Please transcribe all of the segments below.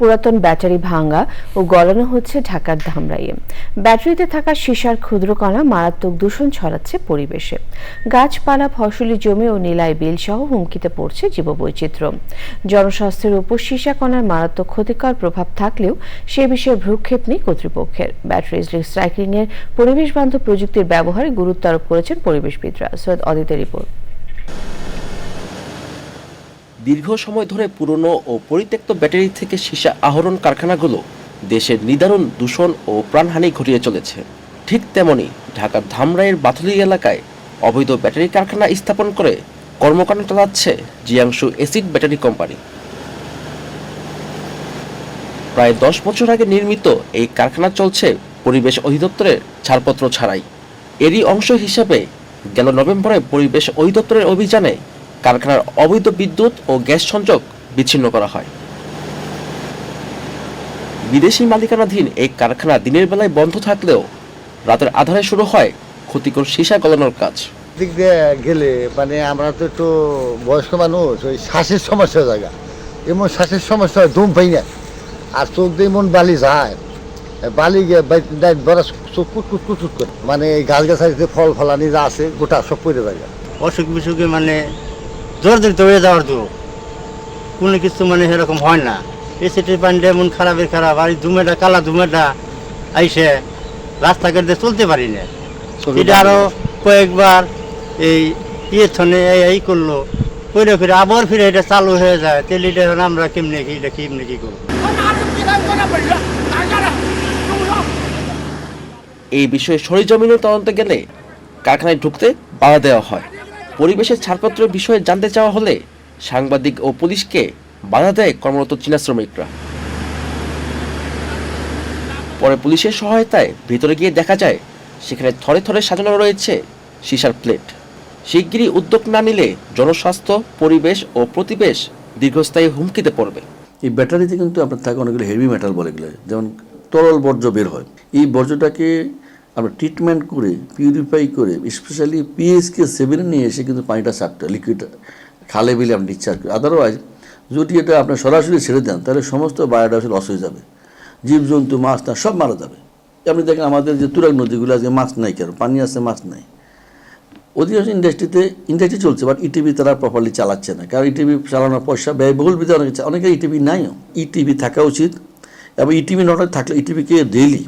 পুরাতন ব্যাটারি ভাঙা ও গলানো হচ্ছে ঢাকার ধামরাইয়ে। ব্যাটারিতে থাকা সীসার ক্ষুদ্র কণা মারাত্মক দূষণ ছড়াচ্ছে পরিবেশে। গাছপালা, ফসলি জমি ও নীলায় বিল সহ হুমকিতে পড়ছে জীববৈচিত্র্য। জনস্বাস্থ্যের উপর সীসা কণার মারাত্মক ক্ষতিকর প্রভাব থাকলেও সে বিষয়ে ভ্রুক্ষেপ নেই কর্তৃপক্ষের। ব্যাটারি রিসাইক্লিং এর পরিবেশ বান্ধব প্রযুক্তির ব্যবহারে গুরুত্ব আরোপ করেছেন পরিবেশবিদরা। সৈয়দ অদিতের রিপোর্ট। দীর্ঘ সময় ধরে পুরনো ও পরিত্যক্ত ব্যাটারি থেকে সীসা আহরণ কারখানাগুলো দেশের নিদারুণ দূষণ ও প্রাণহানি ঘটিয়ে চলেছে। ঠিক তেমনি ঢাকার ধামরাইয়ের বাথুলি এলাকায় অবৈধ ব্যাটারি কারখানা স্থাপন করে কর্মকাণ্ড চালাচ্ছে জিয়াংশু এসিড ব্যাটারি কোম্পানি। প্রায় দশ বছর আগে নির্মিত এই কারখানা চলছে পরিবেশ অধিদপ্তরের ছাড়পত্র ছাড়াই। এরই অংশ হিসাবে গেল নভেম্বরে পরিবেশ অধিদপ্তরের অভিযানে কারখানার অবৈধ বিদ্যুৎ ও গ্যাস সংযোগ বিচ্ছিন্ন করা হয়। বিদেশি মালিকানাধীন এই কারখানা দিনের বেলায় বন্ধ থাকলেও রাতের আধারে শুরু হয় ক্ষতিকর সীসা গলানোর কাজ। দিক দিয়ে গেলে মানে আমরা তো একটু বয়স্ক মানুষ ওই শ্বাসের সমস্যা জায়গা। এমন শ্বাসের সমস্যা হয় দম পাই না। আর চোখ দিয়ে এমন বালি যায়। বালি গিয়ে বড় চোখ কুট কুট কুট কুট করে। মানে এই গাছ গাছালিতে ফল ফলানি যা আছে গোটা সব পড়ে যায়। অসুখ বিসুখে মানে জোর দিতে হয়ে যাওয়ার তো কোনো কিছু মানে সেরকম হয় না। এসিটির পানিটা এমন খারাপের খারাপ আর এই ধুমেটা কালা ধুমেটা আইসে রাস্তাঘাট দিয়ে চলতে পারি না। এটা আরও কয়েকবার এই ইয়ে থনে এই এই করল করে ফিরে আবার ফিরে এটা চালু হয়ে যায়। তাহলে এটা এখন আমরা কেমনে কি এটা কেমনে কি করব? এই বিষয়ে সরিজমিনে তদন্তে গেলে কারখানায় ঢুকতে বাধা দেওয়া হয়। পরিবেশের ছাড়পত্রের বিষয়ে জানতে চাওয়া হলে সাংবাদিক ও পুলিশকে বাধা দেয় কর্মরত চীনা শ্রমিকরা। পরে পুলিশের সহায়তায় ভিতরে গিয়ে দেখা যায়, সেখানে থরে থরে সাজানো রয়েছে সিসার প্লেট। শিগগিরই উদ্যোগ না নিলে জনস্বাস্থ্য, পরিবেশ ও প্রতিবেশ দীর্ঘস্থায়ী হুমকিতে পড়বে। এই ব্যাটারিতে কিন্তু আপনার থাকে অনেকগুলো হেভি মেটাল বলে গেলে যেমন তরল বর্জ্য বের হয়। এই বর্জ্যটাকে আমরা ট্রিটমেন্ট করে পিউরিফাই করে স্পেশালি পিএইচকে সেভেনে নিয়ে এসে কিন্তু পানিটা সারতে লিকুইড খালে বিলে আপনি ডিসচার্জ করি। আদারওয়াইজ যদি এটা আপনি সরাসরি ছেড়ে দেন, তাহলে সমস্ত বায়োডাইভার্সিটি লস হয়ে যাবে। জীবজন্তু, মাছ, না, সব মারা যাবে। আপনি দেখেন আমাদের যে তুরাগ নদীগুলো আজকে মাছ নাই কেন? পানি আছে, মাছ নাই। অধিকাংশ ইন্ডাস্ট্রিতে ইন্ডাস্ট্রি চলছে বাট ইটিভি তারা প্রপারলি চালাচ্ছে না। কারণ ইটিভি চালানোর পয়সা ব্যয়বহুল বিধে অনেক অনেকে ইটিভি নাইও। ইটিভি থাকা উচিত। এবং ইটিভি নট থাকলে ইটিভিকে ডেইলি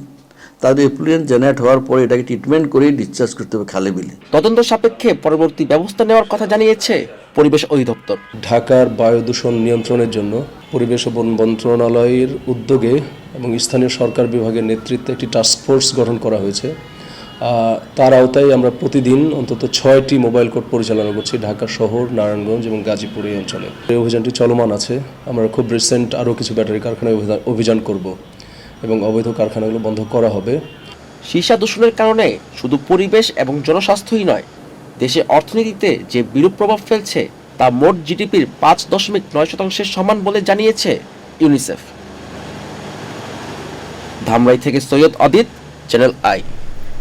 তাদের এফ্লুয়েন্ট জেনারেট হওয়ার পরে এটাকে ট্রিটমেন্ট করে ডিসচার্জ করতে হবে খালে বিলে। তদন্ত সাপেক্ষে পরবর্তী ব্যবস্থা নেওয়ার কথা জানিয়েছে পরিবেশ অধিদপ্তর। ঢাকার বায়ু দূষণ নিয়ন্ত্রণের জন্য পরিবেশ ও বন মন্ত্রণালয়ের উদ্যোগে এবং স্থানীয় সরকার বিভাগের নেতৃত্বে একটি টাস্ক ফোর্স গঠন করা হয়েছে। তার আওতায় আমরা প্রতিদিন অন্তত ছয়টি মোবাইল কোর্ট পরিচালনা করছি ঢাকা শহর নারায়ণগঞ্জ এবং গাজীপুর এই অঞ্চলে। এই অভিযানটি চলমান আছে। আমরা খুব রিসেন্ট আরও কিছু ব্যাটারি কারখানায় অভিযান- অভিযান করব। এবং অবৈধ কারখানাগুলো বন্ধ করা হবে। সীসা দূষণের কারণে শুধু পরিবেশ এবং জনস্বাস্থ্যই নয়, দেশে অর্থনীতিতে যে বিরূপ প্রভাব ফেলছে, তা মোট জিডিপির পাঁচ দশমিক নয় শতাংশের সমান বলে জানিয়েছে ইউনিসেফ। ধামরাই থেকে সৈয়দ অদিত, চ্যানেল আই।